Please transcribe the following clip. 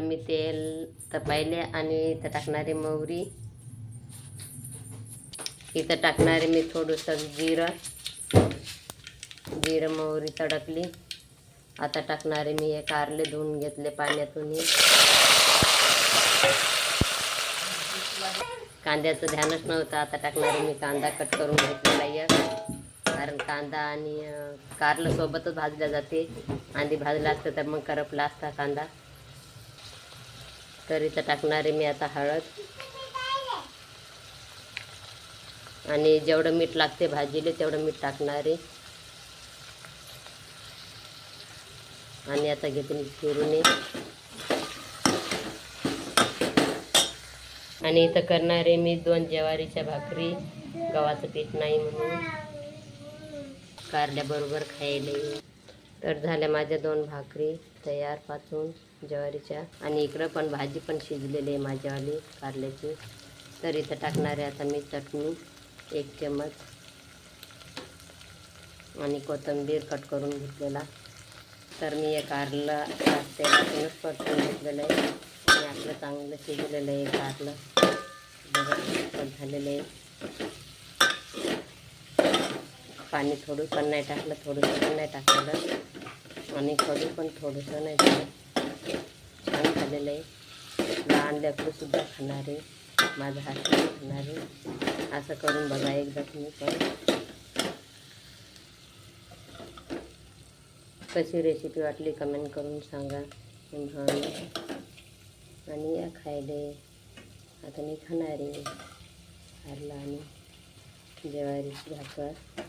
मी तेल तपायले आणि इथं टाकणारी मोहरी. इथं टाकणारे मी थोडंसं जिरं. जिरं मोहरी तडकली. आता टाकणारे मी हे कारले धुवून घेतले पाण्यातून कांद्याचं ध्यानच नव्हतं. आता टाकणारे मी कांदा कट करून घेतलेला एक. कारण कांदा आणि कारलं सोबतच भाजल्या जाते. आणि भाजला असतं तर मग करपला असता कांदा. तर इथं टाकणारे मी आता हळद. आणि जेवढं मीठ लागते भाजीले तेवढं मीठ टाकणार आहे. आणि आता घेते मी चिरून. आणि इथं करणारे मी दोन ज्वारीच्या भाकरी. गव्हाचं पीठ नाही म्हणून. कारल्याबरोबर खायला. तर झाल्या माझ्या दोन भाकरी. तयार पाचून ज्वारीच्या आणि इकडं पण भाजी पण शिजलेली आहे माझ्यावाली कारल्याची. तर इथं टाकणारे आता मी चटणी एक चमच आणि कोथिंबीर कट करून घेतलेला. तर मी एक कारलं तेलातूनच परतून घेतलेलं आहे. आणि आपलं चांगलं शिजलेलं आहे कारलं. बघा पण झालेलं आहे. पाणी थोडं पण नाही टाकलं थोडंसं पण नाही टाकलेलं. आणि कडू पण थोडंसं नाही छान झालेलं आहे. लहान लेकरूसुद्धा खाणारे माझा हात आहे. असं करून बघा एकदा तुम्ही पण. कशी रेसिपी वाटली कमेंट करून सांगा. आणि या खायले. आता मी खाणारे हरला आणि जेवारीची भाकर.